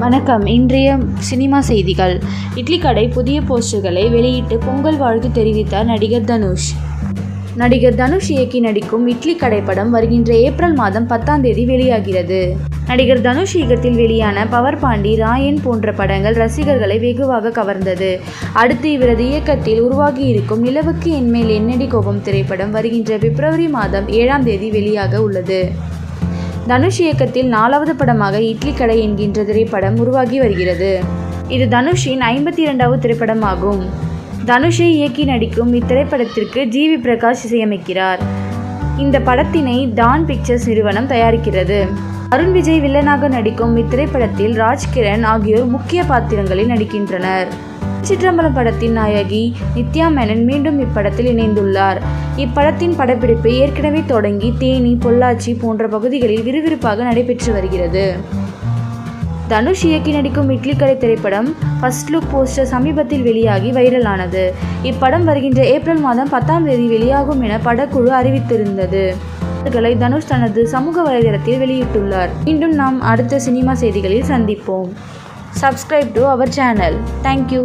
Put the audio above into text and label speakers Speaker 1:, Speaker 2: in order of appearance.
Speaker 1: வணக்கம். இன்றைய சினிமா செய்திகள். இட்லி கடை புதிய போஸ்டர்களை வெளியிட்டு பொங்கல் வாழ்த்து தெரிவித்தார் நடிகர் தனுஷ். நடிகர் தனுஷ் இயக்கி நடிக்கும் இட்லி கடை படம் வருகின்ற ஏப்ரல் மாதம் பத்தாம் தேதி வெளியாகிறது. நடிகர் தனுஷ் இயக்கத்தில் வெளியான பவர் பாண்டி ராயன் போன்ற படங்கள் ரசிகர்களை வெகுவாக கவர்ந்தது. அடுத்து இவரது இயக்கத்தில் உருவாகியிருக்கும் நிலவுக்கு என்மேல் என்னடி கோபம் திரைப்படம் வருகின்ற பிப்ரவரி மாதம் ஏழாம் தேதி வெளியாக உள்ளது. தனுஷ் இயக்கத்தில் நாலாவது படமாக இட்லி கடை என்கின்ற திரைப்படம் உருவாகி வருகிறது. இது தனுஷின் ஐம்பத்தி இரண்டாவது திரைப்படமாகும். தனுஷை இயக்கி நடிக்கும் இத்திரைப்படத்திற்கு ஜி. வி. பிரகாஷ் இசையமைக்கிறார். இந்த படத்தினை டான் பிக்சர்ஸ் நிறுவனம் தயாரிக்கிறது. அருண் விஜய் வில்லனாக நடிக்கும் இத்திரைப்படத்தில் ராஜ்கிரண் ஆகியோர் முக்கிய பாத்திரங்களில் நடிக்கின்றனர். சிற்றம்பலம் படத்தின் நாயகி நித்யா மேனன் மீண்டும் இப்படத்தில் இணைந்துள்ளார். இப்படத்தின் படப்பிடிப்பு ஏற்கனவே தொடங்கி தேனி பொள்ளாச்சி போன்ற பகுதிகளில் விறுவிறுப்பாக நடைபெற்று வருகிறது. தனுஷ் இயக்கி நடிக்கும் இட்லி கடை திரைப்படம் ஃபர்ஸ்ட் லுக் போஸ்டர் சமீபத்தில் வெளியாகி வைரலானது. இப்படம் வருகின்ற ஏப்ரல் மாதம் பத்தாம் தேதி வெளியாகும் என படக்குழு அறிவித்திருந்தது. களை தனுஷ் தனது சமூக வலைதளத்தில் வெளியிட்டுள்ளார். மீண்டும் நாம் அடுத்த சினிமா செய்திகளில் சந்திப்போம். Subscribe to our channel thank you